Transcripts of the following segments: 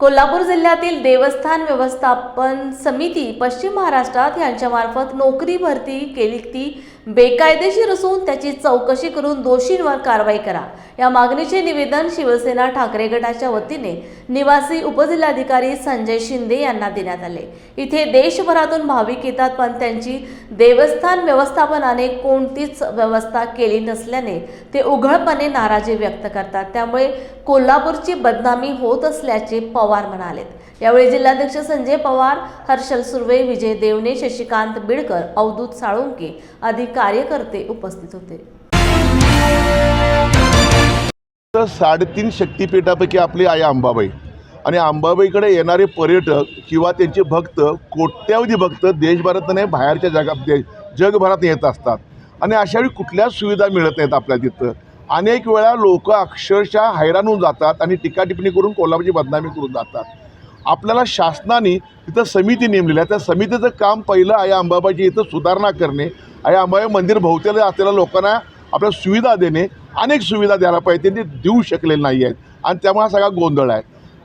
कोल्हापूर जिल्ह्यातील देवस्थान व्यवस्थापन समिती पश्चिम महाराष्ट्रात यांच्यामार्फत नोकरी भरती केली ती बेकायदेशीर असून त्याची चौकशी करून दोषींवर कारवाई करा. या मागणीचे निवेदन शिवसेना ठाकरे गटाच्या वतीने निवासी उपजिल्हाधिकारी संजय शिंदे यांना देण्यात आले. इथे देशभरातून भाविक येतात पण त्यांची देवस्थान व्यवस्थापनाने कोणतीच व्यवस्था केली नसल्याने ते उघडपणे नाराजी व्यक्त करतात. त्यामुळे कोल्हापूरची बदनामी होत असल्याचे पवार म्हणालेत. यावेळी जिल्हाध्यक्ष संजय पवार हर्षल सुर्वे विजय देवने शशिकांत बिडकर अवधूत साळुंके आदी कार्यकर्ते उपस्थित होते. साडेतीन शक्तिपीठापैकी आपली आई अंबाबाई. आणि अंबाबाईकडे येणारे पर्यटक किंवा त्यांचे भक्त कोट्यावधी भक्त देशभरात नाही बाहेरच्या जगात दे जगभरात येत असतात. आणि अशावेळी कुठल्याच सुविधा मिळत नाहीत आपल्या तिथं. अनेक वेळा लोक अक्षरशः हैराण होऊन जातात आणि टीकाटिप्पणी करून कोल्हापूरची बदनामी करून जातात. आपल्याला शासनाने तिथं समिती नेमलेली आहे. त्या समितीचं काम पहिलं आहे अंबाबाची इथं सुधारणा करणे आहे अंबाबाई मंदिर भोवत्याला असलेल्या लोकांना आपल्या सुविधा देणे अनेक सुविधा द्यायला पाहिजे ते देऊ शकलेले नाही आहेत. आणि त्यामुळे हा सगळा गोंधळ आहे.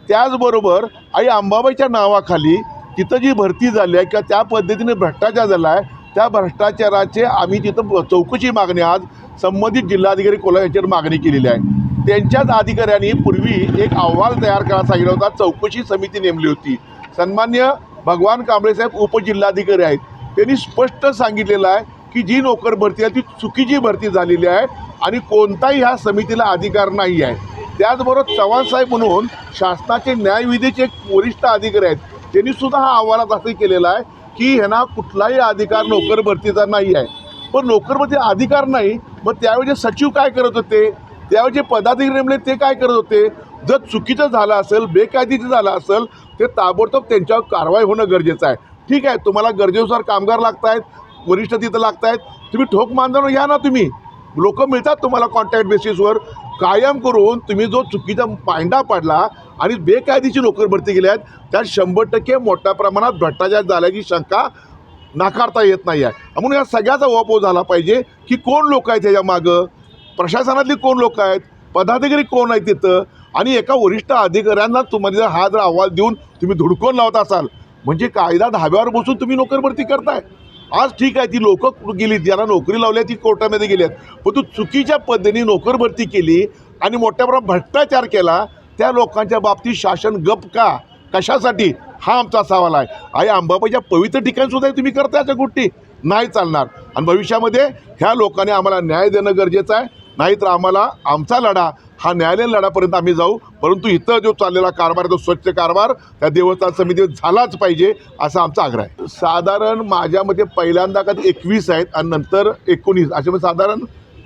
त्याचबरोबर आई अंबाबाईच्या नावाखाली तिथं जी भरती झाली आहे किंवा त्या पद्धतीने भ्रष्टाचार झाला आहे त्या भ्रष्टाचाराचे आम्ही तिथं चौकशी मागणी आज संबंधित जिल्हाधिकारी कोल्हापूर यांच्यावर मागणी केलेली आहे. त्यांच्याच अधिकाऱ्यांनी पूर्वी एक अहवाल तयार करायला सांगितला होता. चौकशी समिती नेमली होती. सन्मान्य भगवान कांबळे साहेब उपजिल्हाधिकारी आहेत. त्यांनी स्पष्ट सांगितलेलं आहे की जी नोकर भरती आहे ती चुकीची भरती झालेली आहे आणि कोणताही ह्या समितीला अधिकार नाही आहे. त्याचबरोबर चव्हाणसाहेब म्हणून शासनाचे न्यायविधीचे एक वरिष्ठ अधिकारी आहेत. त्यांनी सुद्धा हा अहवालात असं केलेला आहे की ह्यांना कुठलाही अधिकार नोकर भरतीचा नाही आहे. पण नोकर भरती अधिकार नाही मग त्यावेळी सचिव काय करत होते? त्यावेळी जे पदाधिकारी नेमले ते काय करत होते? जर चुकीचं झालं असेल बेकायदेशीर झालं असेल ते ताबडतोब त्यांच्यावर कारवाई होणं गरजेचं आहे. ठीक आहे तुम्हाला गरजेनुसार कामगार लागत आहेत वरिष्ठ तिथं लागत आहेत तुम्ही ठोक मानधन घ्या ना तुम्ही. लोक मिळतात तुम्हाला कॉन्ट्रॅक्ट बेसिसवर कायम करून तुम्ही जो चुकीचा पांडा पाडला आणि बेकायदेशीर नोकर भरती केल्या आहेत त्यात शंभर टक्के मोठ्या प्रमाणात भ्रष्टाचार झाल्याची शंका नाकारता येत नाही आहे म्हणून या सगळ्याचा वापर झाला पाहिजे की कोण लोक आहेत त्याच्या मागं? प्रशासनातली कोण लोक आहेत? पदाधिकारी कोण आहेत तिथं? आणि एका वरिष्ठ अधिकाऱ्यांना तुम्हाला जर हा जर अहवाल देऊन तुम्ही धुडकून लावत असाल म्हणजे कायदा धाब्यावर बसून तुम्ही नोकर भरती करताय. आज ठीक आहे ती लोक गेली ज्यांना नोकरी लावली ती कोर्टामध्ये गेली आहेत पण तू चुकीच्या पद्धतीने नोकर भरती केली आणि मोठ्या प्रमाणात भ्रष्टाचार केला त्या लोकांच्या बाबतीत शासन गप का? कशासाठी? हा आमचा सवाल आहे. आई अंबाबाईच्या पवित्र ठिकाणी सुद्धा तुम्ही करता अशा गोष्टी. नाही चालणार. आणि भविष्यामध्ये ह्या लोकांनी आम्हाला न्याय देणं गरजेचं आहे. नाहीतर आम्हाला आमचा लढा हा न्यायालयीन लढापर्यंत आम्ही जाऊ. परंतु इथं जो चाललेला कारभार आहे तो स्वच्छ कारभार त्या देवस्थान समितीवर झालाच पाहिजे असा आमचा आग्रह आहे. साधारण माझ्या मते पहिल्यांदा का एकवीस आहेत आणि नंतर एकोणीस. असे म्हणजे साधारण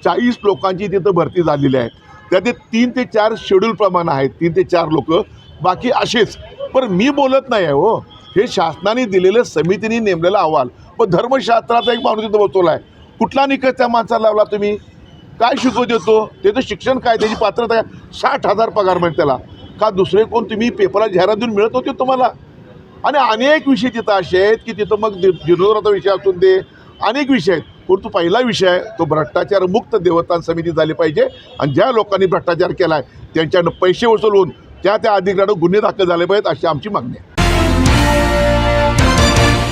चाळीस लोकांची तिथं भरती झालेली आहे. त्यात तीन ते चार शेड्यूल प्रमाण आहेत. तीन ते चार लोक. बाकी असेच. पण मी बोलत नाही आहे हो. हे शासनाने दिलेलं समितीने नेमलेला अहवाल. पण धर्मशास्त्राचा एक माणूस तिथं बसवला आहे कुठला निकष त्या माणसाला लावला तुम्ही? काय शिकवत येतो? त्याचं शिक्षण काय? त्याची पात्रता काय? साठ हजार पगार मिळते त्याला. का दुसरे कोण तुम्ही पेपरात जाहिरात देऊन मिळत होते तुम्हाला? आणि अनेक विषय तिथं असे आहेत की तिथं मग जिनोराचा विषय असून दे अनेक विषय आहेत. परंतु पहिला विषय आहे तो भ्रष्टाचार मुक्त देवस्थान समिती झाली पाहिजे. आणि ज्या लोकांनी भ्रष्टाचार केला आहे त्यांच्यानं पैसे वसूल होऊन त्या त्या अधिकाऱ्यांना गुन्हे दाखल झाले पाहिजेत अशी आमची मागणी आहे.